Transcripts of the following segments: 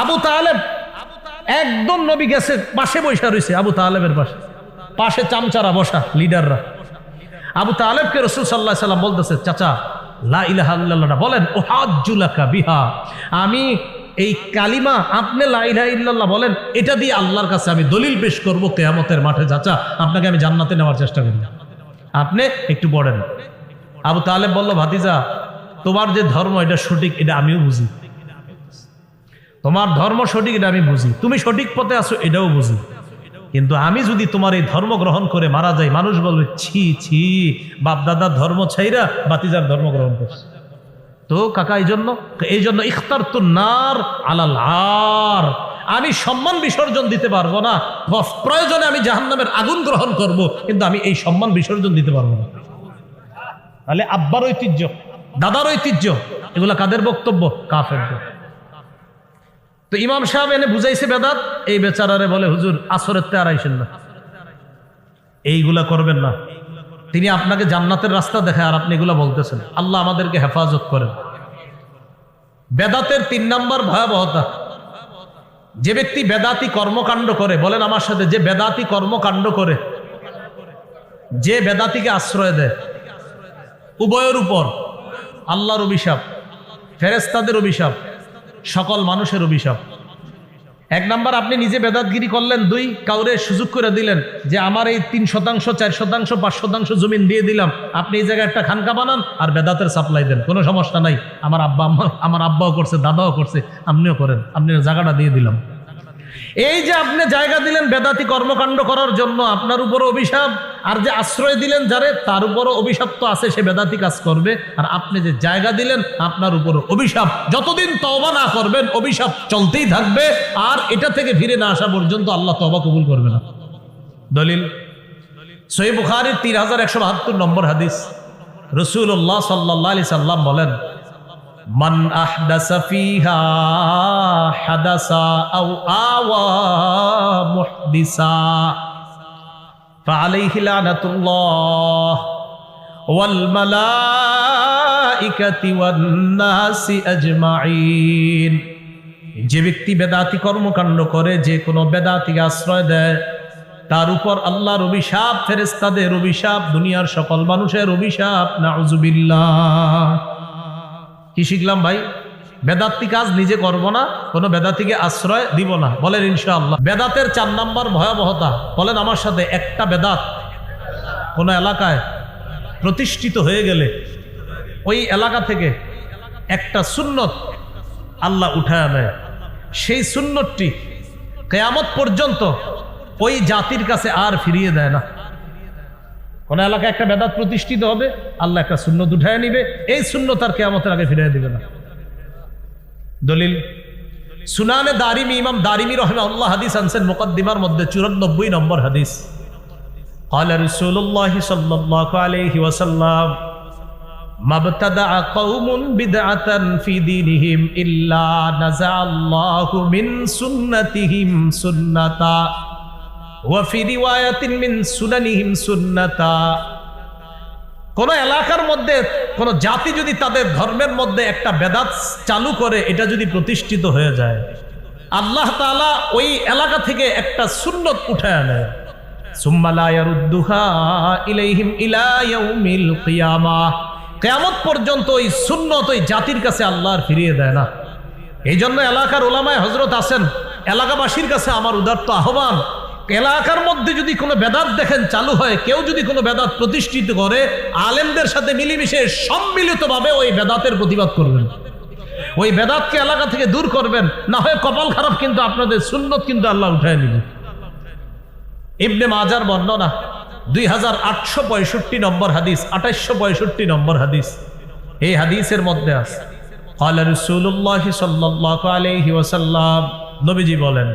আবু তালেব একদম নবী গেছে, পাশে বসে রয়েছে আবু তালেবের পাশে। পাশে চামচারা বসা, লিডাররা। আবু তালেবকে রসুল সাল্লাহ সাল্লাম বলতেছে, চাচা, লা বলেন ও হাজুলাকা বিহা। আমি এই কালিমা আপনি লা ইলাহা ইল্লাল্লাহ বলেন, এটা দিয়ে আল্লাহর কাছে আমি দলিল পেশ করব কেয়ামতের মাঠে। চাচা, আপনাকে আমি জান্নাতে নেওয়ার চেষ্টা করি। আপনি একটু পড়েন। আবু তালেব বলল, ভাতিজা, তোমার যে ধর্ম, এটা সঠিক, এটা আমিও বুঝি। তোমার ধর্ম সঠিক এটা আমি বুঝি। তুমি সঠিক পথে আছো এটাও বুঝি। কিন্তু আমি যদি তোমার এই ধর্ম গ্রহণ করে মারা যাই, মানুষ বলবে, ছি ছি বাপ দাদার ধর্ম ছাইরা বাতিজার ধর্ম গ্রহণ করছে। তো কাকা, এই জন্য এই জন্য ইখতার তো নার আলাল আর। আমি সম্মান বিসর্জন দিতে পারব না। প্রয়োজনে আমি জাহান্নামের আগুন গ্রহণ করব, কিন্তু আমি এই সম্মান বিসর্জন দিতে পারব না। তাহলে আব্বার ঐতিহ্য, দাদার ঐতিহ্য, এগুলা কাদের বক্তব্য? কাফের তো ইমাম সাহেব এনে বুঝাইছে বেদাত, এই বেচারারে বলে, হুজুর, আসরের তে আড়াইছেন না। এইগুলা করবেন না। তিনি আপনাকে জান্নাতের রাস্তা দেখায় আর আপনি এগুলা বলতেছেন। আল্লাহ আমাদেরকে হেফাজত করেন। বেদাতের তিন নাম্বার ভয়াবহতা, যে ব্যক্তি বেদাতি কর্মকাণ্ড করে, বলেন আমার সাথে, যে বেদাতি কর্মকাণ্ড করে, যে বেদাতিকে আশ্রয় দেয়, উভয়ের উপর আল্লাহর অভিশাপ ফেরেস্তাদের অভিশাপ সকল মানুষের অভিশাপ। এক নাম্বার, আপনি নিজে বেদাতগিরি করলেন, দুই, কাউরে সুযোগ করে দিলেন যে আমার এই তিন শতাংশ, চার শতাংশ, পাঁচ শতাংশ জমিন দিয়ে দিলাম। আপনি এই জায়গায় একটা খানকা বানান আর বেদাতের সাপ্লাই দেন। কোনো সমস্যা নাই। আমার আব্বা আমার আব্বাও করছে, দাদাও করছে, আপনিও করেন। আপনি জায়গাটা দিয়ে দিলাম। এই যে আপনি জায়গা দিলেন বেদাতি কর্মকাণ্ড করার জন্য, আপনার উপরও অভিশাপ। আর যে আশ্রয় দিলেন যারে, তার উপরও অভিশাপ তো আছে, সে বেদাতি কাজ করবে। আর আপনি যে জায়গা দিলেন, আপনার উপরও অভিশাপ। যতদিন তবা না করবেন, অভিশাপ চলতেই থাকবে। আর এটা থেকে ফিরে না আসা পর্যন্ত আল্লাহ তবা কবুল করবে না। দলিল সই বুখারির তিন হাজার একশো বাহাত্তর নম্বর হাদিস। রসুল্লাহ সাল্লাহ আলি সাল্লাম বলেন, মান আহদাসা ফিহা হাদাসা আও আওয়া মুহদিসা। فعليه لعنة الله والملائكة والناس أجمعين যে ব্যক্তি বেদাতি কর্মকাণ্ড করে যে কোনো বেদাতিকে আশ্রয় দেয় তার উপর আল্লাহর অভিশাপ ফেরেস্তাদের অভিশাপ দুনিয়ার সকল মানুষের অভিশাপ নাউজুবিল্লাহ কি শিখলাম ভাই বেদাত্তি কাজ নিজে করব না, কোনো বেদাতিকে আশ্রয় দিব না। বলেন ইনশাআল্লাহ। বেদাতের চার নাম্বার ভয়াবহতা, বলেন আমার সাথে একটা বেদাত কোনো এলাকায় প্রতিষ্ঠিত হয়ে গেলে, ওই এলাকা থেকে একটা সুন্নত আল্লাহ উঠায় নেয় সেই সুন্নতটি কেয়ামত পর্যন্ত ওই জাতির কাছে আর ফিরিয়ে দেয় না। কোন এলাকায় একটা বেদাত প্রতিষ্ঠিত হবে, আল্লাহ একটা সুন্নত উঠায় নিবে, এই সুন্নত আর কেয়ামতের আগে ফিরিয়ে দিবে না। দলিল সুনানে দারিমি ইমাম দারিমি রহমা আল্লাহ হাদিস আনসেন মুকদ্দিমার মধ্যে চুরানব্বই নম্বর হাদিস قال رسول الله صلى الله عليه وسلم ما ابتدع قوم بدعة في دينهم إلا نزع الله من سنتهم سنة وفي رواية من سننهم سنة কোন এলাকার মধ্যে, কোন জাতি যদি তাদের ধর্মের মধ্যে একটা বেদাত চালু করে, এটা যদি প্রতিষ্ঠিত হয়ে যায়, আল্লাহ তালা ওই এলাকা থেকে একটা সুন্নত উঠে আনে কেমত পর্যন্ত ওই সুন্নত ওই জাতির কাছে আল্লাহর ফিরিয়ে দেয় না। এই জন্য এলাকার ওলামায় হজরত আছেন, এলাকাবাসীর কাছে আমার উদার্ত আহ্বান এলাকার মধ্যে যদি কোনো বেদাত দেখেন চালু হয়, কেউ যদি কোনো বেদাত প্রতিষ্ঠিত করে, আলেমদের সাথে মিলিমিশে সম্মিলিতভাবে ওই বেদাতের প্রতিবাদ করবেন। ওই বেদাতকে এলাকা থেকে দূর করবেন। না হয় কপাল খারাপ কিন্তু আপনাদের সুন্নত কিন্তু আল্লাহ উঠায় নিবে। ইবনে মাজার বর্ণনা, দুই হাজার আটশো পঁয়ষট্টি নম্বর হাদিস আঠাশশো পঁয়ষট্টি নম্বর হাদিস। এই হাদিসের মধ্যে আছে আল্লাহ রসুল্লাহ সাল্লাহ আলহি ওসাল্লাম নবীজি বলেন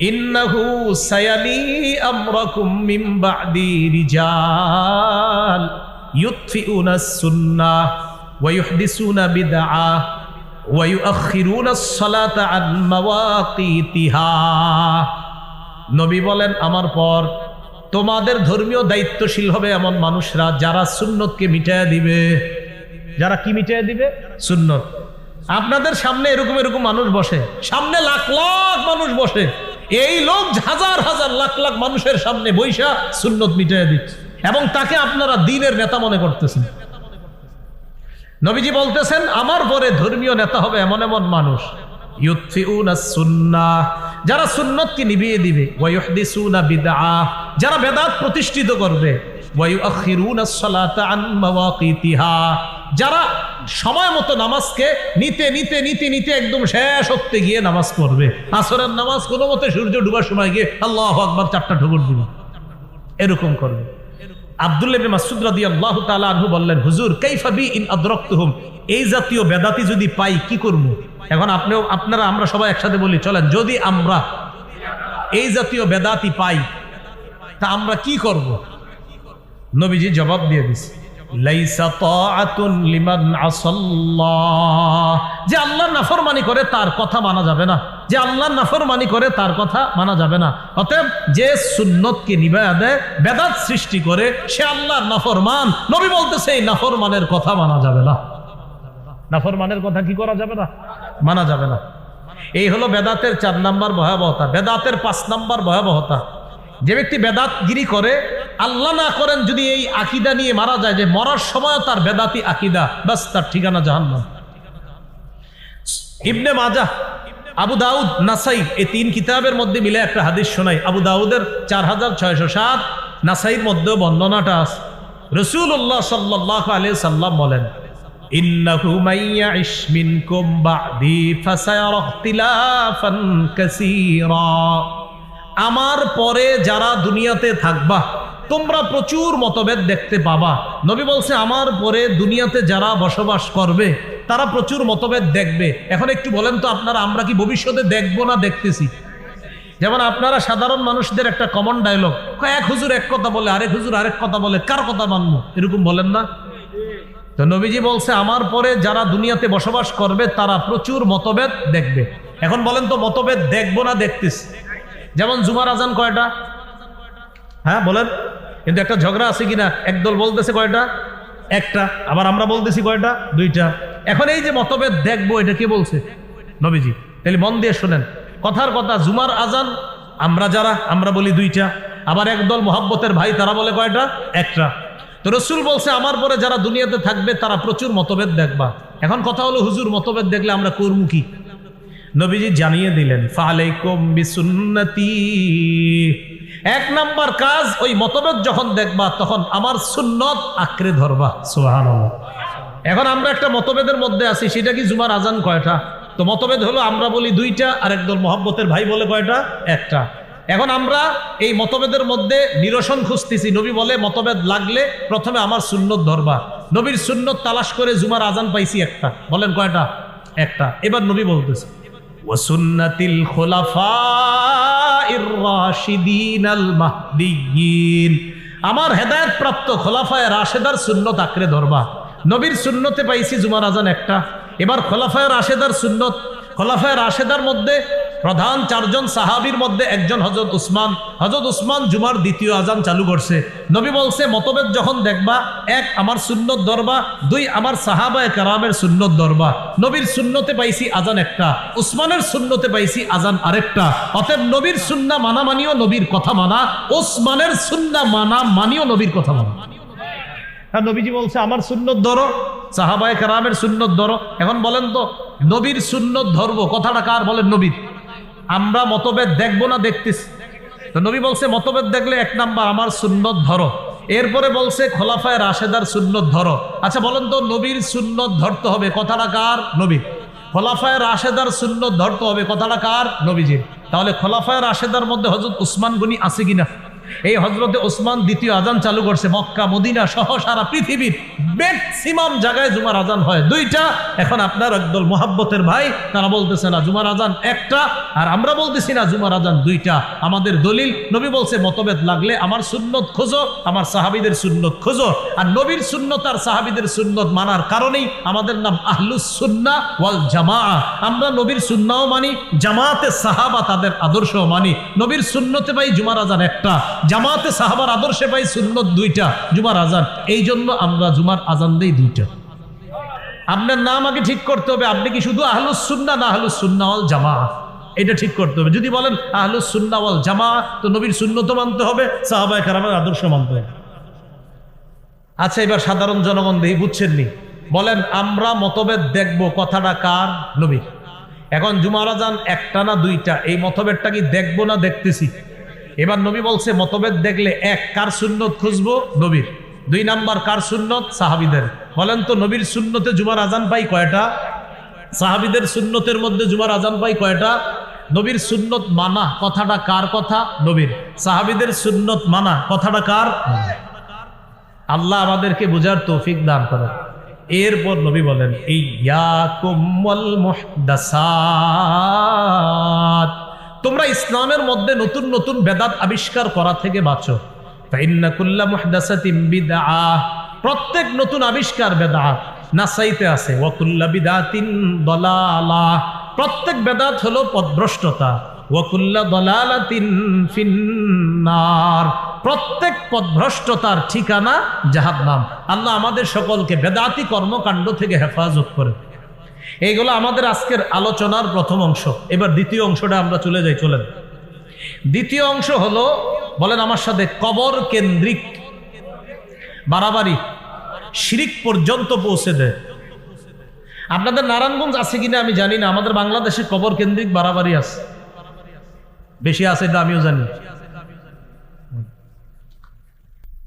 ইন্নাহু সায়ালি আমরাকুম মিন বাদি রিজাল ইউতফিউনা সুন্নাহ ওয়া ইউহদিসুনা বিদআ ওয়া ইউআখিরুনা আস-সালাতা আন মাওয়াকিতিহা। নবী বলেন, আমার পর তোমাদের ধর্মীয় দায়িত্বশীল হবে এমন মানুষরা যারা সুন্নতকে মিটাইয়া দিবে। যারা কি মিটাইয়া দিবে? সুন্নত। আপনাদের সামনে এরকম এরকম মানুষ বসে। সামনে লাখ লাখ মানুষ বসে। এই লোক হাজার হাজার লাখ লাখ মানুষের সামনে বৈশা সুন্নত মিটাই দিচ্ছে। এবং তাকে আপনারা দিনের নেতা মনে করতেছেন। নবীজি বলতেছেন, আমার পরে ধর্মীয় নেতা হবে এমন এমন মানুষ। যারা সুন্নতকে নিভিয়ে দিবে যারা বেদাত প্রতিষ্ঠিত করবে যারা সময় মতো নামাজকে নিতে নিতে নিতে নিতে একদম শেষ হতে গিয়ে নামাজ পড়বে। আসরের নামাজ কোনো মতে সূর্য ডুবার সময় গিয়ে আল্লাহ আকবার চারটা ঠুকুর দিবে। এরকম করবে। আব্দুল্লাহ ইবনে মাসউদ রাদিয়াল্লাহু তাআলা আনহু বললেন, হুজুর, কাইফা বি ইন আদরাকতুহুম? এই জাতীয় বেদাতি যদি পাই, কি করব? এখন আপনিও, আপনারা, আমরা সবাই একসাথে বলি, চলেন, যদি আমরা এই জাতীয় বেদাতি পাই, তা আমরা কি করব? নবীজি জবাব দিয়ে দিছে। যে আল্লাহর নাফরমানি করে, তার কথা মানা যাবে না। যে আল্লাহর নাফরমানি করে, তার কথা মানা যাবে না। অতএব যে সুন্নতকে নিবায়া দেয়, বেদাত সৃষ্টি করে, সে আল্লাহর নাফরমান। নবী বলতেছে, এই নাফরমানের কথা মানা যাবে না। নাফরমানের কথা কি করা যাবে না? মানা যাবে না। এই হলো বেদাতের চার নাম্বার ভয়াবহতা। বেদাতের পাঁচ নাম্বার ভয়াবহতা। যে ব্যক্তি বেদাতগিরি করে আল্লাহ না করেন যদি এই আকিদা নিয়ে মারা যায় যে মরার সময় তার বেদাতি আকিদা বাস তার ঠিকানা জাহান্নাম। ইবনে মাজা, আবু দাউদ, নাসাই এই তিন কিতাবের মধ্যে মিলে একটা হাদিস শোনাই। আবু দাউদের চার হাজার ছয়শো সাত নাসাইর মধ্যেও বর্ণনাটা আছে। রসুল্লাহ সাল্লাহ আলি সাল্লাম বলেন আমার পরে যারা দুনিয়াতে থাকবা তোমরা প্রচুর মতভেদ দেখতে পাবা। নবী বলছে, আমার পরে দুনিয়াতে যারা বসবাস করবে, তারা প্রচুর মতভেদ দেখবে। এখন একটু বলেন তো আপনারা, আমরা কি ভবিষ্যতে দেখব না দেখতেছি? যেমন আপনারা সাধারণ মানুষদের একটা কমন ডায়লগ এক হুজুর এক কথা বলে, আরেক হুজুর আরেক কথা বলে, কার কথা মানবো? এরকম বলেন না? তো নবীজি বলছে, আমার পরে যারা দুনিয়াতে বসবাস করবে, তারা প্রচুর মতভেদ দেখবে। এখন বলেন তো, মতভেদ দেখব না দেখতেছি? যেমন জুমার আজান কয়টা? হ্যাঁ বলেন। কিন্তু একটা ঝগড়া আছে কিনা? একদল বলতেছে কয়টা? একটা। আবার আমরা বলতেছি কয়টা? দুইটা। এখন এই যে মতভেদ দেখব, এটা কে বলছে? নবীজি। তাহলে মন দিয়ে শোনেন। কথার কথা, জুমার আজান, আমরা যারা, আমরা বলি দুইটা। আবার একদল মোহাব্বতের ভাই, তারা বলে কয়টা? একটা। তো রসুল বলছে, আমার পরে যারা দুনিয়াতে থাকবে, তারা প্রচুর মতভেদ দেখবা। এখন কথা হলো, হুজুর, মতভেদ দেখলে আমরা করব কি? নবীজি জানিয়ে দিলেন, ফালাইকুম বিসুন্নতি। এক নাম্বার কাজ ওই মতভেদ যখন দেখবা তখন আমার সুন্নত আঁকড়ে ধরবা। সুবহানাল্লাহ। এখন আমরা একটা মতভেদের মধ্যে আছি সেটা কি জুমার আজান কয়টা? তো মতভেদ হলো আমরা বলি দুইটা আর একদল মহব্বতের ভাই বলে কয়টা? একটা। এখন আমরা এই মতভেদের মধ্যে নিরসন খুঁজতেছি। নবী বলে মতভেদ লাগলে প্রথমে আমার সুন্নত ধরবা। নবীর সুন্নত তালাশ করে জুমার আজান পাইছি একটা। বলেন কয়টা? একটা। এবার নবী বলতেছে। ওয়াসুন্নাতিল খোলাফা রাশিদিন আল আমার হেদায়ত প্রাপ্ত খোলাফায় রাশেদার সুন্নত আঁকড়ে ধরবা। নবীর সুন্নতে পাইছি জুমার আজান একটা। এবার খোলাফায় রাশেদার সুন্নত, খোলাফায় রাশেদার মধ্যে প্রধান চারজন সাহাবির মধ্যে একজন হজরত উসমান। হজরত উসমান জুমার দ্বিতীয় আজান চালু করছে। নবী বলছে, মতভেদ যখন দেখবা, এক আমার সুন্নত দরবা, দুই আমার সাহাবায় কারামের সুন্নত দরবা। নবীর সুন্নতে পাইছি আজান একটা, উসমানের সুন্নতে পাইছি আজান আরেকটা। অতএব নবীর সুন্না মানা মানিও নবীর কথা মানা ওসমানের সুন্না মানা মানিও নবীর কথা মানা। হ্যাঁ নবীজি বলছে, আমার সুন্নত ধরো সাহাবায় কারামের সুন্নত ধরো। এখন বলেন তো, নবীর সুন্নত ধরবো, কথাটা কার? বলেন নবীর। আমরা মতভেদ দেখব না, দেখতেছি। তো নবী বলছে, মতভেদ দেখলে এক নাম্বার, আমার সুন্নত ধরো। এরপরে বলছে, খোলাফায় রাশেদার সুন্নত ধরো। আচ্ছা বলেন তো, নবীর সুন্নত ধরতে হবে, কথাটা কার? নবী। খোলাফায় রাশেদার সুন্নত ধরতে হবে, কথাটা কার? নবীজি তাহলে খোলাফায় রাশেদার মধ্যে হজরত উসমান গুনি আছে কিনা? এই হজরতে ওসমান দ্বিতীয় আজান চালু করছে মক্কা, মদিনা সহ সারা পৃথিবীর ম্যাক্সিমাম জায়গায় জুমার আজান হয়। দুইটা, এখন আপনার একদল মোহাব্বতের ভাই, তারা বলতেছে, না, জুমার আজান একটা, আর আমরা বলতেছি, না, জুমার আজান দুইটা। আমাদের দলিল, নবী বলছে, মতভেদ লাগলে আমার সুন্নত খোঁজো, আমার সাহাবিদের সুন্নত খোঁজো। আর নবীর সুন্নত আর সাহাবিদের সুন্নত মানার কারণেই আমাদের নাম আহলুস সুন্না ওয়াল জামা আমরা নবীর সুন্নাও মানি, জামাতে সাহাবা তাদের আদর্শ মানি। নবীর সুন্নতে পাই জুমার আজান একটা। জামাতে সাহাবার আদর্শে পাই সুন্নত দুইটা, জুমার আজান। এই জন্য আমরা জুমার আজান দেই দুইটা। আপনার নাম আগে ঠিক করতে হবে, আপনি কি শুধু আহলুস সুন্না না আহলুস সুন্না না আহলুস সুন্না ওয়াল জামা এটা ঠিক করতে হবে। যদি বলেন আহলুস সুন্না ওয়াল জামা তো নবীর সুন্নত মানতে হবে, সাহাবায়ে কারামের আদর্শ মানতে হবে। আচ্ছা এবার সাধারণ জনগণ দেখি বুঝছেননি বলেন, আমরা মতভেদ দেখব, কথাটা কার? নবীর। এখন জুমার আজান একটা না দুইটা, এই মতভেদটা কি দেখব না দেখতেছি? এবার নবী বলছে, মতভেদ দেখলে এক, কার সুন্নত খুঁজবো? নবীর। দুই নাম্বার, কার সুন্নত? সাহাবিদের। বলেন তো, নবীর সুন্নতে জুমার আজান পাই কয়টা? সাহাবিদের সুন্নতের মধ্যে জুমার আজান পাই কয়টা? নবীর সুন্নত মানা, কথাটা কার কথা? নবীর। সাহাবিদের সুন্নত মানা, কথাটা কার? আল্লাহ আমাদেরকে বুঝার তৌফিক দান করেন। এরপর নবী বলেন এই মুহদাসাত। তোমরা ইসলামের মধ্যে নতুন নতুন বেদাত আবিষ্কার করা থেকে বাঁচো। প্রত্যেক নতুন আবিষ্কার বেদাত নাসাইতে আছে। ওয়াকুল্লা বিদাতিন দলালা। প্রত্যেক বেদাত হলো পদভ্রষ্টতা। ওয়াকুল্লা দলালাতিন ফিন্নার। প্রত্যেক পদভ্রষ্টতার ঠিকানা জাহান্নাম। আল্লাহ আমাদের সকলকে বেদাতি কর্মকাণ্ড থেকে হেফাজত করে এইগুলো আমাদের আজকের আলোচনার প্রথম অংশ। এবার দ্বিতীয় অংশটা আমরা চলে যাই, চলেন। দ্বিতীয় অংশ হলো, বলেন আমার সাথে কবর কেন্দ্রিক বাড়াবাড়ি, শিরিক পর্যন্ত পৌঁছে দেয়। আপনাদের নারায়ণগঞ্জ আছে কিনা আমি জানি না, আমাদের বাংলাদেশে কবর কেন্দ্রিক বাড়াবাড়ি আছে। বেশি আছে এটা আমিও জানি।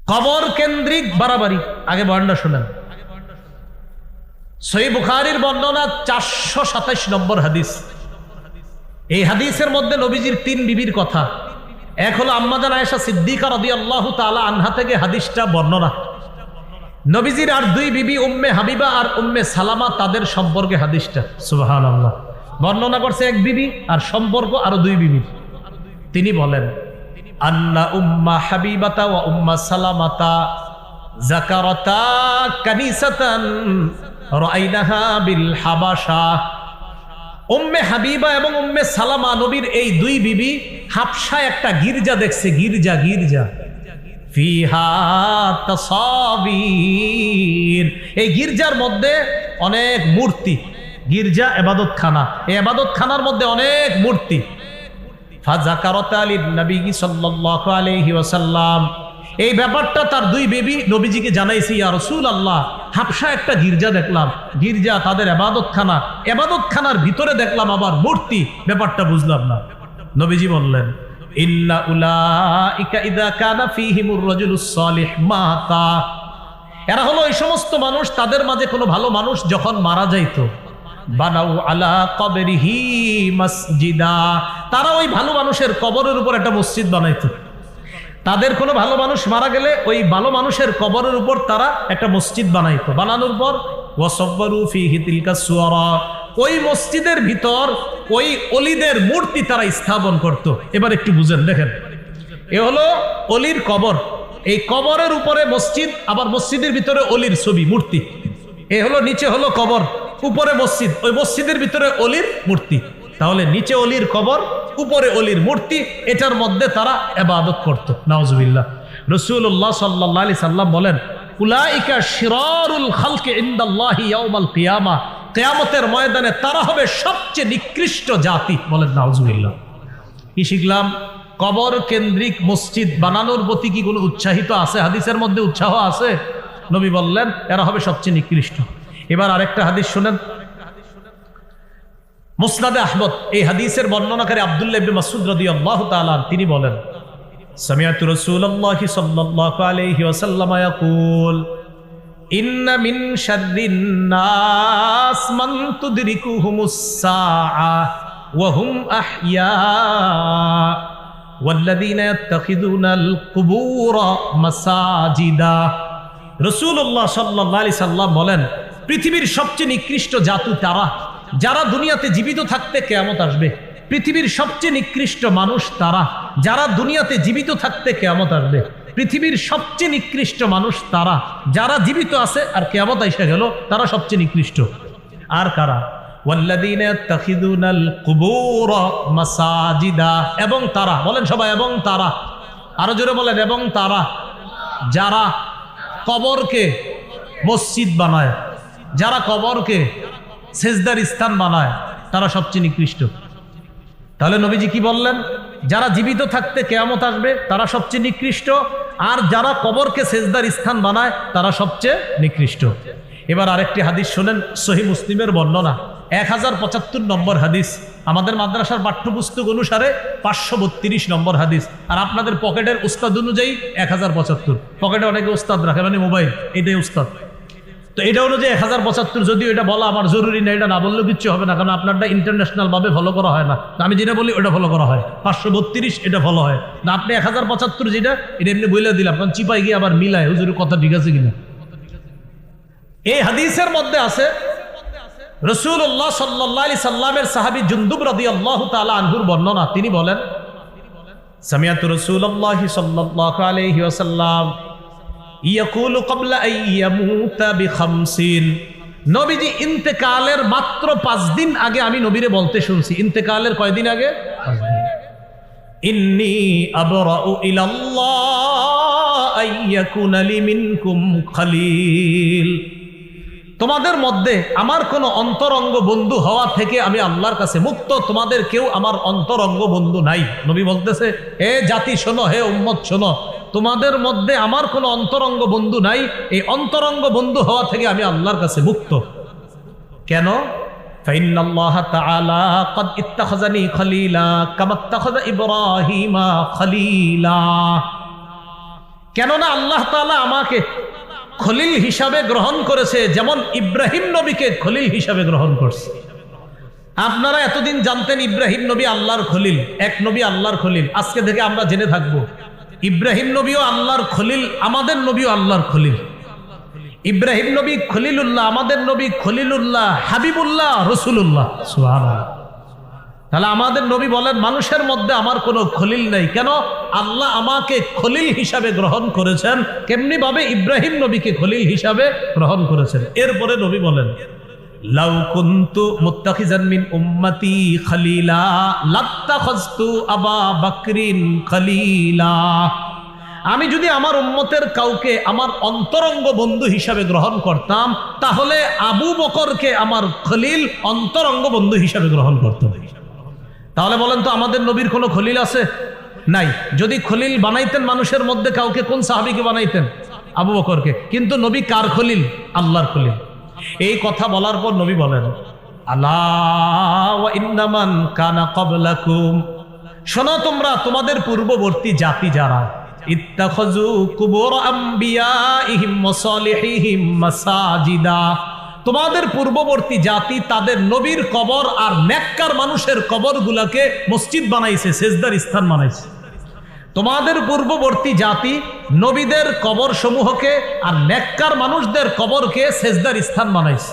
কবর কেন্দ্রিক বাড়াবাড়ি, আগে বর্ণনা শোনেন। সই বুখারির বর্ণনা চারশো সাতাইশ নম্বর হাদিস। এই হাদিসের মধ্যে নবীজির তিন বিবির কথা। এক হলো আম্মাজান আয়েশা সিদ্দিকা রদি আল্লাহ তালা আনহা থেকে হাদিসটা বর্ণনা। নবীজির আর দুই বিবি উম্মে হাবিবা আর উম্মে সালামা তাদের সম্পর্কে হাদিসটা। সুবাহান আল্লাহ বর্ণনা করছে এক বিবি আর সম্পর্ক আরও দুই বিবি। তিনি বলেন, আন্না উম্মা হাবিবাতা ওয়া উম্মা সালামাতা জাকারতা কানিসাতান রাইনাহা বিল হাবাশা। উম্মে হাবিবা এবং উম্মে সালামা নবীর এই দুই বিবি হাফসা একটা গির্জা দেখছে, গির্জা গির্জা। এই গির্জার মধ্যে অনেক মূর্তি, গির্জা এবাদত খানা এই এবাদত খানার মধ্যে অনেক মূর্তি। ফাজাকারত আলী নবী সাল্লাল্লাহু আলাইহি এই ব্যাপারটা তার দুই বেবি নবীজিকে জানাইছি, ইয়া রসুল আল্লাহ হাফসা একটা গির্জা দেখলাম। গির্জা তাদের এবাদত খানা এবাদত খানার ভিতরে দেখলাম আবার মূর্তি। ব্যাপারটা বুঝলাম না। নবীজি বললেন এরা হলো এই সমস্ত মানুষ, তাদের মাঝে কোনো ভালো মানুষ যখন মারা যাইতো। বানাউ আলা কবরিহি মসজিদা। তারা ওই ভালো মানুষের কবরের উপর একটা মসজিদ বানাইতো। তাদের কোনো ভালো মানুষ মারা গেলে ওই ভালো মানুষের কবরের উপর তারা একটা মসজিদ বানাইতো। বানানোর পর, ওয়াসব্বারু ফিহি তিলকা সুয়ারা। ওই মসজিদের ভিতর ওই অলিদের মূর্তি তারা স্থাপন করত। এবার একটু বুঝেন, দেখেন। এ হলো অলির কবর। এই কবরের উপরে মসজিদ, আবার মসজিদের ভিতরে অলির ছবি, মূর্তি। এ হলো, নিচে হলো কবর, উপরে মসজিদ। ওই মসজিদের ভিতরে অলির মূর্তি। তাহলে নিচে অলির কবর, উপরে অলির মূর্তি, এটার মধ্যে তারা এবাদত করত। নাউজুবিল্লাহ। রসুল্লাহ সাল্লাহ আলি সাল্লাম বলেন, উলাইকা শিরারুল খালকে ইন্দাল্লাহি ইয়াউমাল কিয়ামা। কেয়ামতের ময়দানে তারা হবে সবচেয়ে নিকৃষ্ট জাতি বলেন নাউজুবিল্লাহ। কি শিখলাম? কবর কেন্দ্রিক মসজিদ বানানোর প্রতি কি কোনো উৎসাহিত আছে? হাদিসের মধ্যে উৎসাহ আছে? নবী বললেন, এরা হবে সবচেয়ে নিকৃষ্ট। এবার আরেকটা হাদিস শুনেন মুসনাদে আহমদ এই হাদিসের বর্ণনাকারী আব্দুল্লাহ ইবনে মাসউদ রাদিয়াল্লাহু তাআলা তিনি বলেন সামিআতু রাসূলুল্লাহি সাল্লাল্লাহু আলাইহি ওয়াসাল্লাম ইয়াকুল ইন্না মিন শাররিন নাস মান তুদরিকুহুমুস সাআ ওয়া হুম আহইয়া والذين يتخذون القبور مساجدا রসুল্লাহ সাল্লাহ আলি সাল্লাম বলেন পৃথিবীর সবচেয়ে নিকৃষ্ট জাতু তারা যারা দুনিয়াতে জীবিত থাকতে কেয়ামত আসবে, পৃথিবীর সবচেয়ে নিকৃষ্ট মানুষ তারা। যারা দুনিয়াতে জীবিত থাকতে কেয়ামত আসবে, পৃথিবীর সবচেয়ে নিকৃষ্ট মানুষ তারা। যারা জীবিত আছে আর কেয়ামত এসে গেল, তারা সবচেয়ে নিকৃষ্ট। আর কারা? এবং তারা, বলেন সবাই, এবং তারা। আরও জোরে বলেন, এবং তারা। যারা কবরকে মসজিদ বানায়, যারা কবরকে সেজদার স্থান বানায় তারা সবচেয়ে নিকৃষ্ট। তাহলে নবীজি কি বললেন? যারা জীবিত থাকতে কেয়ামত আসবে, তারা সবচেয়ে নিকৃষ্ট, আর যারা কবরকে সেজদার স্থান বানায় তারা সবচেয়ে নিকৃষ্ট। এবার আরেকটি হাদিস শোনেন, সহি মুসলিমের বর্ণনা। এক হাজার পঁচাত্তর নম্বর হাদিস। আমাদের মাদ্রাসার পাঠ্যপুস্তক অনুসারে পাঁচশো বত্রিশ নম্বর হাদিস। আর আপনাদের পকেটের উস্তাদ অনুযায়ী এক হাজার পঁচাত্তর। পকেটে অনেকে উস্তাদ রাখে মানে মোবাইল। এটাই উস্তাদ তো এটা অনুযায়ী এক হাজার পঁচাত্তর যদিও এটা বলা আমার জরুরি না, এটা না বললেও কিচ্ছু হবে না, কারণ আপনারটা ইন্টারন্যাশনাল ভাবে ফলো করা হয় না। আমি যেটা বলি, ওটা ফলো করা হয়। পাঁচশো বত্রিশ, এটা ফলো হয়। না, আপনি এক হাজার পঁচাত্তর যেটা, এটা এমনি বলে দিলাম, কারণ চিপাই গিয়ে আবার মিলায়, হুজুরের কথা ঠিক আছে কিনা। এই হাদিসের মধ্যে আছে রসুল্লাহ সাল্লাহ আলি সাল্লামের সাহাবি জুন্দুব রদি আল্লাহ তালা আনহুর বর্ণনা, তিনি বলেন, সামিয়াত রসুল্লাহ সাল্লাহ আলহি ইয়াকুলু কবলা ইয়ামুতা বিখামসিন। নবীজি ইন্তেকালের মাত্র পাঁচ দিন আগে আমি নবীরে বলতে শুনছি। ইন্তেকালের কয়দিন আগে? ইন্নি আবরাউ ইলাল্লাহ আইয়াকুনা লি মিনকুম খলিল। তোমাদের মধ্যে আমার কোনো অন্তরঙ্গ বন্ধু হওয়া থেকে আমি আল্লাহর কাছে মুক্ত, তোমাদের কেউ আমার অন্তরঙ্গ বন্ধু নাই। নবী বলতেছে হে জাতি শোনো, হে উম্মত শোনো, তোমাদের মধ্যে আমার কোনো অন্তরঙ্গ বন্ধু নাই। এই অন্তরঙ্গ বন্ধু হওয়া থেকে আমি আল্লাহর কাছে মুক্ত। কেন? কেননা আল্লাহ তালা আমাকে খলিল হিসাবে গ্রহণ করেছে, যেমন ইব্রাহিম নবীকে খলিল হিসাবে গ্রহণ করছে। আপনারা এতদিন জানতেন ইব্রাহিম নবী আল্লাহর খলিল, এক নবী আল্লাহর খলিল। আজকে থেকে আমরা জেনে থাকব, ইব্রাহিম নবীও আল্লাহর খলিল, আমাদের নবীও আল্লাহর খলিল। ইব্রাহিম নবী খলিলুল্লাহ, আমাদের নবী খলিলুল্লাহ, হাবিবুল্লাহ রসুল্লাহ তাহলে আমাদের নবী বলেন, মানুষের মধ্যে আমার কোনো খলিল নেই। কেন? আল্লাহ আমাকে খলিল হিসাবে গ্রহণ করেছেন। কেমনি ভাবে ইব্রাহিম নবীকে খলিল হিসাবে গ্রহণ করেছেন? এরপরে নবী বলেন, লাউ কুনতু উম্মতি আমি যদি আমার উম্মতের কাউকে আমার অন্তরঙ্গ বন্ধু হিসাবে গ্রহণ করতাম, তাহলে আবু বকরকে আমার খলিল অন্তরঙ্গ বন্ধু হিসাবে গ্রহণ করতাম। তাহলে বলেন তো আমাদের নবীর কোনো খলিল আছে? নাই। যদি খলিল বানাইতেন মানুষের মধ্যে কাউকে, কোন সাহাবিকে বানাইতেন? আবু বকরকে। কিন্তু নবী কার খলিল? আল্লাহর খলিল। এই কথা বলার পর নবী বলেন আল্লাহ কানা কবলাকুম শোনো তোমরা, তোমাদের পূর্ববর্তী জাতি যারা, ইত্তাখাযু কুবুর আম্বিয়াইহিম ওয়া সালিহিহিম মাসাজিদা। তোমাদের পূর্ববর্তী জাতি তাদের নবীর কবর আর নেককার মানুষের কবরগুলাকে মসজিদ বানাইছে, সেজদার স্থান বানাইছে। তোমাদের পূর্ববর্তী জাতি নবীদের কবর সমূহকে আর নেককার মানুষদের কবরকে সেজদার স্থান বানাইছে।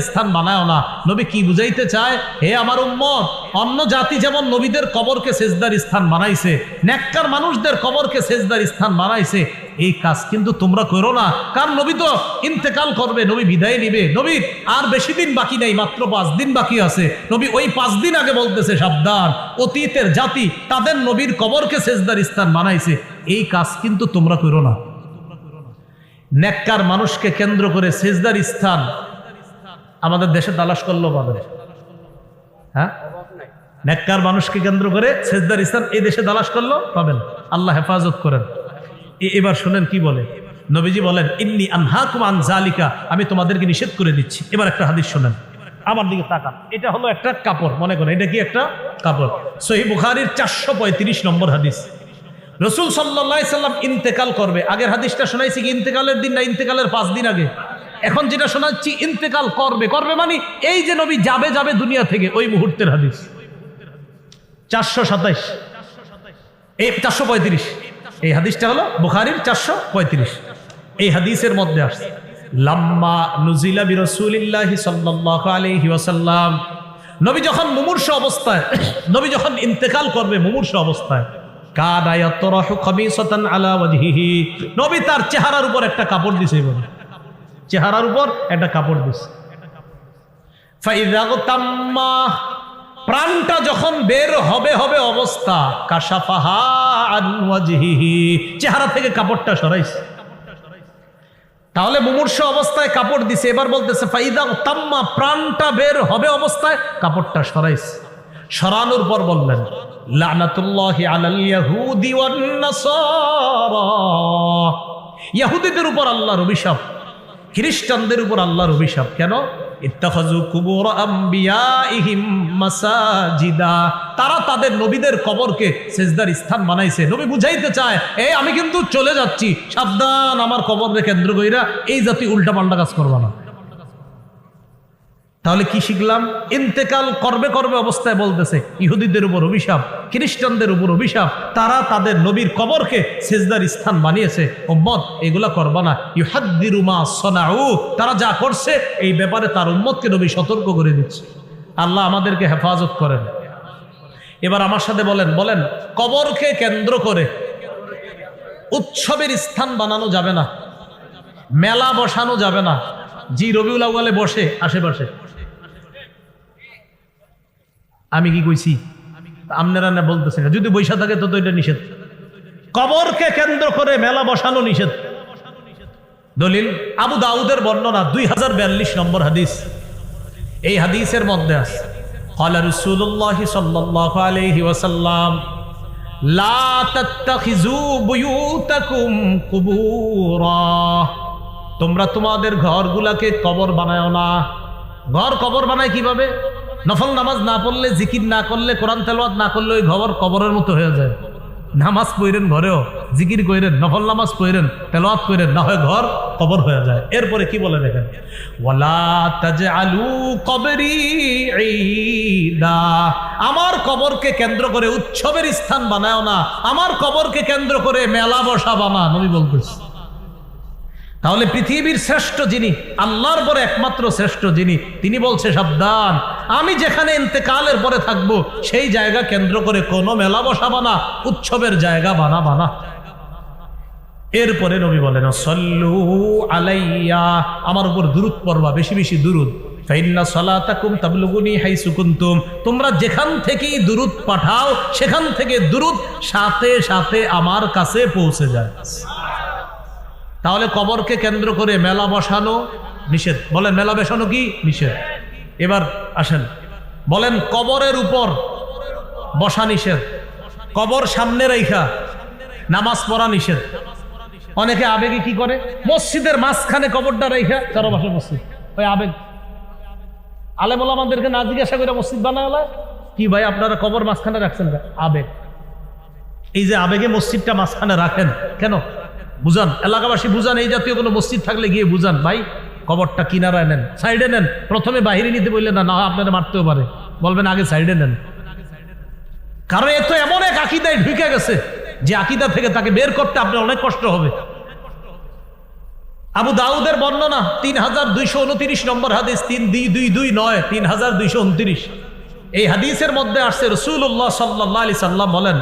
স্থান নবী যেমন নবীদের কবরকে সেজদার স্থান বানাইছে মানুষদের কবরকে সেজদার স্থান বানাইছে, এই কাজ কিন্তু তোমরা করো না। কারণ নবী তো ইন্তেকাল করবে, নবী বিদায় নিবে। নবীর আর বেশি দিন বাকি নেই, মাত্র পাঁচ দিন বাকি আছে। নবী ওই পাঁচ দিন আগে বলতেছে, সাবধান। অতীতের জাতি তাদের নবীর কবরকে সেজদার স্থান বানাইছে। এই কাজ কিন্তু তোমরা করো না। নেককার মানুষকে কেন্দ্র করে সেজদার স্থান আমাদের দেশে তালাশ করল পাবে হ্যাঁ? নেককার মানুষকে কেন্দ্র করে সেজদার স্থান এই দেশে তালাশ করল পাবেন আল্লাহ হেফাজত করেন। এবার শোনেন কি বলে। নবীজি বলেন, ইন্নি আনহাকুম আমি তোমাদেরকে নিষেধ করে দিচ্ছি। এবার একটা হাদিস শোনেন। আমার দিকে তাকান। এটা হলো একটা কাপড়, মনে করেন। এটা কি একটা কাপড়? সহি বুখারির চারশো পঁয়ত্রিশ নম্বর হাদিস। রসুল সাল্লাহ সাল্লাম ইন্তেকাল করবে। আগের হাদিসটা শোনাইছি কি ইন্তেকালের দিন না ইন্তেকালের পাঁচ দিন আগে? এখন যেটা শোনাচ্ছি, ইন্তেকাল করবে। করবে মানে এই যে নবী যাবে যাবে দুনিয়া থেকে, ওই মুহূর্তের হাদিস। চারশো সাতাইশ। এই চারশো পঁয়ত্রিশ। এই হাদিসটা হলো বুখারির চারশো পঁয়ত্রিশ। এই হাদিসের মধ্যে আসছে, লাম্মা নুজিলা বি রসুলিল্লাহি সাল্লাল্লাহু আলাইহি ওয়াসাল্লাম। নবী যখন মুমূর্ষ অবস্থায়, নবী যখন ইন্তেকাল করবে মুমূর্ষ অবস্থায় একটা কাপড় দিছে বলে চেহারার উপর একটা কাপড় চেহারা থেকে কাপড়টা সরাইছে। তাহলে মুমূর্ষ অবস্থায় কাপড় দিছে, এবার বলতেছে ফাইদা তাম্মা প্রাণটা বের হবে অবস্থায় কাপড়টা সরাইছে। সরানোর পর বললেন, লানাতুল্লাহি আলাল ইয়াহুদি ওয়ান নাসারা। ইহুদিদের উপর আল্লাহর অভিশাপ, খ্রিস্টানদের উপর আল্লাহর অভিশাপ। কেন? তারা তাদের নবীদের কবরকে সেজদার স্থান বানাইছে। নবী বুঝাইতে চায় এই আমি কিন্তু চলে যাচ্ছি। সাবধান আমার কবরকে কেন্দ্র কইরা এই জাতি উল্টা পাল্টা কাজ করবা না। তাহলে কি শিখলাম? ইন্তেকাল করবে করবে অবস্থায় বলতেছে, ইহুদিদের উপর অভিশাপ, খ্রিস্টানদের উপর অভিশাপ, তারা তাদের নবীর কবরকে সেজদার স্থান বানিয়েছে। উম্মত, এগুলা করবা না। ইউহাদ্দিরুমা সনাউ, তারা যা করছে, এই ব্যাপারে তার উম্মতকে নবী সতর্ক করে দিচ্ছে। আল্লাহ আমাদেরকে হেফাজত করেন। এবার আমার সাথে বলেন বলেন, কবরকে কেন্দ্র করে উৎসবের স্থান বানানো যাবে না, মেলা বসানো যাবে না। জি রবিউল বসে আশেপাশে। আমি কি কইছি আপনারা না বলতেছেন যদি বৈশা থাকে তো তো এটা নিষেধ কবরকে কেন্দ্র করে মেলা বসানো নিষেধ দলিল আবু দাউদের বর্ণনা দুই হাজার বিয়াল্লিশ নম্বর হাদিস এই হাদিসের মধ্যে আছে قال رسول الله صلى الله عليه وسلم لا تتخذوا بيوتكم قبورا তোমরা তোমাদের ঘরগুলাকে কবর বানায় না ঘর কবর বানায় কিভাবে নফল নামাজ না পড়লে, জিকির না করলে, কোরআন তেলাওয়াত না করলে ওই ঘর কবরের মতো হয়ে যায়। নামাজ পড়েন ঘরেও, জিকির কইরেন নফল নামাজ পড়েন, তেলাওয়াত কইরেন না হয় ঘর কবর হয়ে যায়। এরপরে কি বলে দেখেন? ঈদা। আমার কবরকে কেন্দ্র করে উৎসবের স্থান বানায় না, আমার কবরকে কেন্দ্র করে মেলা বসা বানা, নবী বলতেছে। তাহলে পৃথিবীর শ্রেষ্ঠ যিনি, আল্লাহর পরে একমাত্র শ্রেষ্ঠ যিনি, তিনি বলছে সাবধান আমি যেখানে ইন্তেকালের পরে থাকব, সেই জায়গা কেন্দ্র করে কোনো মেলা বসাবা না, উৎসবের জায়গা বানা বানা এরপরে নবী বলেন, সল্লু আলাইয়া আমার উপর দূরত পড়বা, বেশি বেশি দূরত কুনতুম তোমরা যেখান থেকেই দূরত পাঠাও, সেখান থেকে দূরত সাথে সাথে আমার কাছে পৌঁছে যায়। তাহলে কবরকে কেন্দ্র করে মেলা বসানো নিষেধ। বলেন, মেলা বসানো কি? নিষেধ। এবার আসেন। বলেন, কবরের উপর বসা নিষেধ। কবর সামনে রেখা নামাজ পড়া নিষেধ। অনেকে আবেগে কি করে? মসজিদের মাঝখানে কবরটা রেখা কারও বাসা মসজিদ। ওই আবেগ। আলেমুল আমাদেরকে না জিজ্ঞাসা করে মসজিদ বানায় কি ভাই, আপনারা কবর মাঝখানে রাখছেন? আবেগ। এই যে আবেগে মসজিদটা মাঝখানে রাখেন, কেন? বুঝান, এলাকাবাসী বুঝান, এই জাতীয় কোনো মসজিদ থাকলে গিয়ে বুঝান। ভাই কবরটা কিনারায় নেন, সাইডে নেন। প্রথমে বাহিরে নিতে বললেন, না আপনারা মারতেও পারে। বলবেন, আগে সাইডে নেন। কারণ এ তো এমন এক আকিদায় ঢুকে গেছে যে আকিদা থেকে তাকে বের করতে আপনার অনেক কষ্ট হবে। আবু দাউদের বর্ণনা তিন হাজার দুইশো উনত্রিশ নম্বর হাদিস, তিন দুই দুই দুই নয়, তিন হাজার দুইশো উনত্রিশ। এই হাদিসের মধ্যে আসছে রসুল্লাহ সাল্লাহ আলি সাল্লাম বলেন,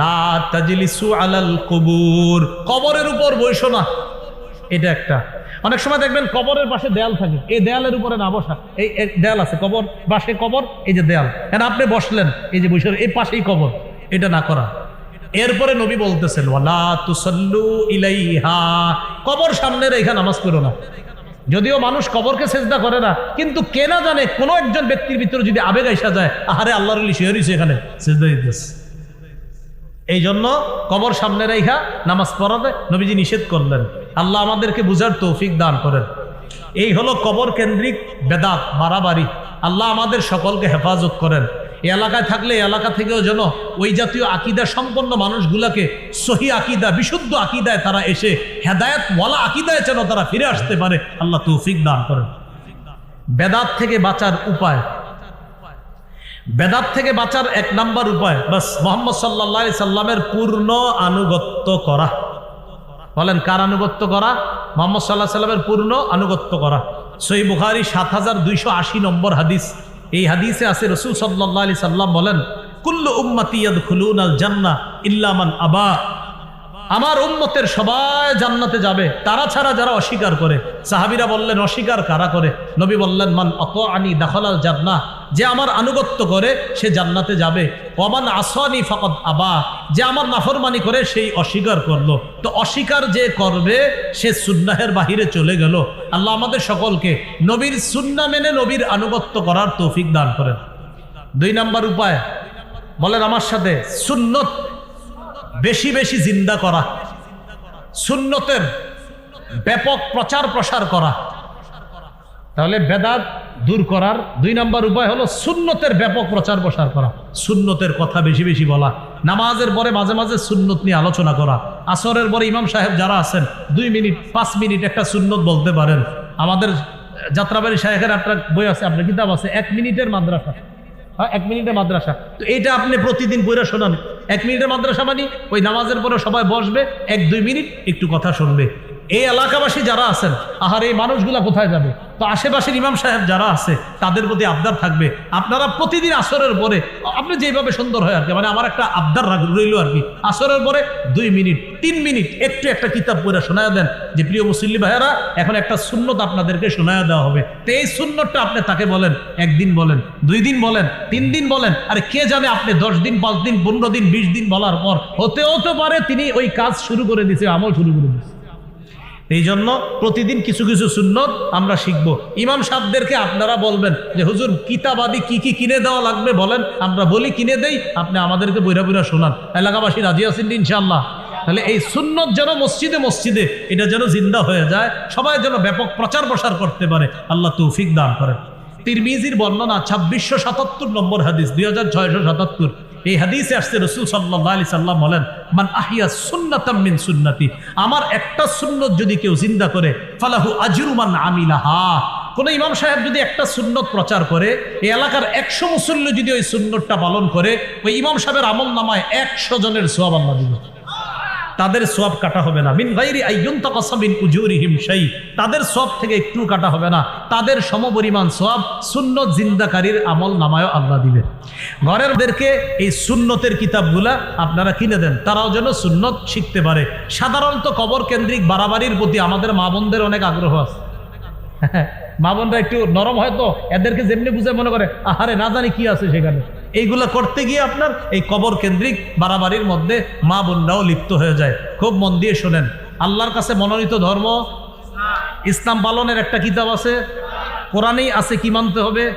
লা তাজলিসু কবরের উপর বইসো না। এটা একটা। অনেক সময় দেখবেন কবরের পাশে দেয়াল থাকে। এই দেয়ালের উপরে না বসা। এই দেয়াল আছে, কবর, পাশে কবর, এই যে দেয়াল। কেন আপনি বসলেন? এই যে বসে, এই পাশেই কবর। এটা না করা। এরপরে নবী বলতেছেন, ওয়ালা তুসাল্লু ইলাইহা। কবর সামনে রেখা নামাজ পড়ো না। যদিও মানুষ কবরকে সেজদা করে না, কিন্তু কেনা জানে কোনো একজন ব্যক্তির ভিতরে যদি আবেগ আইসা যায়, আহারে আল্লাহর শিহরিছে এখানে সেজদা দিতেছে। এই জন্য কবর সামনে রেখা নামাজ পড়াতে নবীজি নিষেধ করলেন। আল্লাহ আমাদেরকে বুঝার তৌফিক দান করেন। এই হলো কবর কেন্দ্রিক বেদাত বাড়াবাড়ি আল্লাহ আমাদের সকলকে হেফাজত করেন। এই এলাকায় থাকলে এলাকা থেকেও যেন ওই জাতীয় আকিদা সম্পন্ন মানুষগুলাকে সহি আকিদা, বিশুদ্ধ আকিদায় তারা এসে হেদায়ত ওয়ালা আকিদায় যেন তারা ফিরে আসতে পারে, আল্লাহ তৌফিক দান করেন। বেদাত থেকে বাঁচার উপায় বেদাত থেকে বাঁচার এক নাম্বার উপায়। বাস, মোহাম্মদ সাল্লা সাল্লামের পূর্ণ আনুগত্য করা। বলেন, কার আনুগত্য করা? মোহাম্মদ সাল্লাহ সাল্লামের পূর্ণ আনুগত্য করা। সই বুখারি সাত হাজার দুইশো আশি নম্বর হাদিস। এই হাদিসে আছে, রসুল সাল্লাহ আলি সাল্লাম বলেন, কুল্লু উম্মাতিয়াদ খুলুন আল জান্না ইল্লামান আবা। আমার উম্মতের সবাই জান্নাতে যাবে, তারা ছাড়া যারা অস্বীকার করে। সাহাবিরা বললেন, অস্বীকার কারা করে? নবী বললেন, মান অত আনি দাখলাল জান্না যে আমার আনুগত্য করে, সে জান্নাতে যাবে। অমান আসনি ফকত আবা, যে আমার নাফরমানি করে, সেই অস্বীকার করল। তো অস্বীকার যে করবে, সে সুন্নাহের বাহিরে চলে গেল। আল্লাহ আমাদের সকলকে নবীর সুন্না মেনে নবীর আনুগত্য করার তৌফিক দান করেন। দুই নাম্বার উপায়, বলেন আমার সাথে, সুন্নত বেশি বেশি জিন্দা করা। সুন্নতের ব্যাপক প্রচার প্রসার করা। তাহলে বেদাত দূর করার দুই নম্বর উপায় হলো সুন্নতের ব্যাপক প্রচার প্রসার করা। সুন্নতের কথা বেশি বেশি বলা। নামাজের পরে মাঝে মাঝে সুন্নত নিয়ে আলোচনা করা। আসরের পরে ইমাম সাহেব যারা আছেন, দুই মিনিট, পাঁচ মিনিট একটা সুন্নত বলতে পারেন। আমাদের যাত্রাবাড়ি সাহেবের একটা বই আছে, আপনার কিতাব আছে, এক মিনিটের মাদ্রাসা। হ্যাঁ এক মিনিটের মাদ্রাসা। তো এইটা আপনি প্রতিদিন বইরা শোনান। এক মিনিটের মাদ্রাসা মানি ওই নামাজের পরে সবাই বসবে, এক দুই মিনিট একটু কথা শুনবে। এই এলাকাবাসী যারা আছেন, আহার, এই মানুষগুলা কোথায় যাবে? তো আশেপাশের ইমাম সাহেব যারা আছে, তাদের প্রতি আবদার থাকবে। আপনারা প্রতিদিন আসরের পরে, আপনি যেভাবে সুন্দর হয় আর কি মানে আমার একটা আবদার রইল আর কি। আসরের পরে দুই মিনিট, তিন মিনিট একটু একটা কিতাব পড়ে শোনায় দেন। যে প্রিয় মুসল্লি ভাইয়ারা, এখন একটা সুন্নত আপনাদেরকে শোনায় দেওয়া হবে। তো এই সুন্নতটা আপনি তাকে বলেন, একদিন বলেন, দুই দিন বলেন, তিন দিন বলেন, আর কে জানে আপনি দশ দিন, পাঁচ দিন, পনেরো দিন, বিশ দিন বলার পর হতে হতে পারে তিনি ওই কাজ শুরু করে দিছে আমল শুরু করে দিচ্ছে এই জন্য প্রতিদিন কিছু কিছু সুন্নত আমরা শিখব। ইমাম সাহেবদেরকে আপনারা বলবেন যে, হুজুর, কিতাবাদি কি কি কিনে দেওয়া লাগবে বলেন? আমরা বলি কিনে দেই, আপনি আমাদেরকে বইরা বইরা শোনান। এলাকাবাসী রাজি আছেন ইনশাল্লাহ তাহলে এই সুন্নত যেন মসজিদে মসজিদে, এটা যেন জিন্দা হয়ে যায়, সবাই যেন ব্যাপক প্রচার প্রসার করতে পারে, আল্লাহ তৌফিক দান করেন। তিরমিজির বর্ণনা ছাব্বিশশো সাতাত্তর নম্বর হাদিস, দুই হাজার ছয়শো সাতাত্তর। এই হাদিসে আসছে, রসুল সাল্লাহ আলি সাল্লাম বলেন, মান আহিয়া সুন্নাতাম মিন সুন্নাতি আমার একটা সুন্নত যদি কেউ জিন্দা করে, ফালাহু আজরুমান আমিলাহা। কোনো ইমাম সাহেব যদি একটা সুন্নত প্রচার করে, এই এলাকার একশো মুসল্লি যদি ওই সুন্নতটা পালন করে, ওই ইমাম সাহেবের আমল নামায় একশো জনের সোয়াব আল্লাহ দিবে। তাদের সব কাটা হবে না। মিন গাইরি শাই। তাদের সব থেকে একটু কাটা হবে না। তাদের সমপরিমাণ সব সুন্নত জিন্দাকারীর আমল নামায়ও আল্লাহ দিবে ঘরের ওদেরকে এই সুন্নতের কিতাবগুলা আপনারা কিনে দেন। তারাও যেন সুন্নত শিখতে পারে। সাধারণত কবর কেন্দ্রিক বাড়াবাড়ির প্রতি আমাদের মা বোনদের অনেক আগ্রহ আছে। মা বোনরা একটু নরম হয়তো এদেরকে যেমনি বুঝে মনে করে, আহারে, না জানি কি আছে সেখানে। এইগুলা করতে গিয়ে আপনার এই কবর কেন্দ্রিক বাড়াবাড়ির মধ্যে মা বোনরাও লিপ্ত হয়ে যায়। খুব মন দিয়ে শোনেন। আল্লাহর কাছে মনোনীত ধর্ম? ইসলাম পালনের একটা কিতাব আছে। কোরআনেই আছে কি মানতে হবে?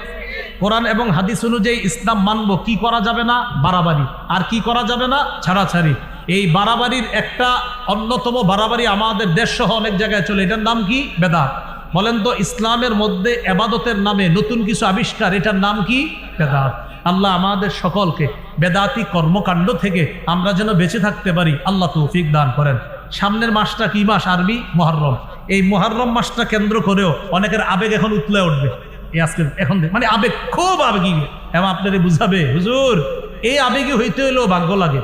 কোরআন এবং হাদিস অনুযায়ী ইসলাম মানবো, কি করা যাবে না? বাড়াবাড়ি। আর কি করা যাবে না? ছাড়াছাড়ি। এই বাড়াবাড়ির একটা অন্যতম বাড়াবাড়ি আমাদের দেশ সহ অনেক জায়গায় চলে। এটার নাম কি? বেদা বলেন তো, ইসলামের মধ্যে এবাদতের নামে নতুন কিছু আবিষ্কার, এটার নাম কি? বেদাত। আল্লাহ আমাদের সকলকে বেদাতি কর্মকাণ্ড থেকে আমরা যেন বেঁচে থাকতে পারি, আল্লাহ তৌফিক দান করেন। সামনের মাসটা কি মাস আরবি? মহরম এই মহরম মাসটা কেন্দ্র করেও অনেকের আবেগ এখন উতলে উঠবে। এই আজকে এখন মানে আবেগ, খুব আবেগী। এবং আপনাদের বুঝাবে, হুজুর, এই আবেগে হইতে হইলেও ভাগ্য লাগে।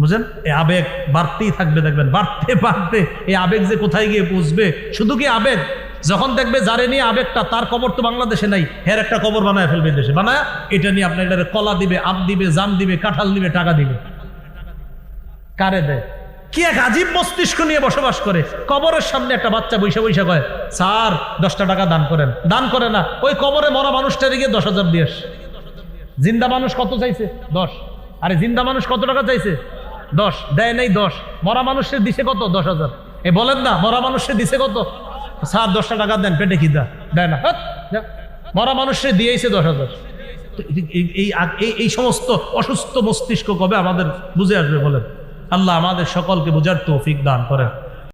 বুঝলেন এই আবেগ বাড়তেই থাকবে, দেখবেন। বাড়তে বাড়তে এই আবেগ যে কোথায় গিয়ে পৌঁছবে? শুধু কি আবেগ? যখন দেখবে যারে নিয়ে আবেগটা, তার কবর তো বাংলাদেশে নাই, হের একটা কবর বানায় ফেলবে দেশে। বানায়, এটা নিয়ে আপনার এটা কলা দিবে, আম দিবে, জাম দিবে, কাঁঠাল দিবে, টাকা দিবে। কারে দেয়? কি এক আজীব মস্তিষ্ক নিয়ে বসবাস করে। কবরের সামনে একটা বাচ্চা বৈশা বৈশা কয়, স্যার, দশটা টাকা দান করেন। দান করে না, ওই কবরে মরা মানুষটা দিকে দশ হাজার দিয়ে আসে। জিন্দা মানুষ কত চাইছে? দশ। আরে জিন্দা মানুষ কত টাকা চাইছে? দশ। দেয় নাই দশ। মরা মানুষের দিছে কত? দশ হাজার। এ বলেন না, মরা মানুষের দিছে কত? স্যার, দশটা টাকা দেন, পেটে কি দা দেয় না। মরা মানুষের দিয়েছে দশ হাজার। এই- এই সমস্ত অসুস্থ মস্তিষ্ক কবে আমাদের বুঝে আসবে বলেন? আল্লাহ আমাদের সকলকে বুঝার তৌফিক দান করেন।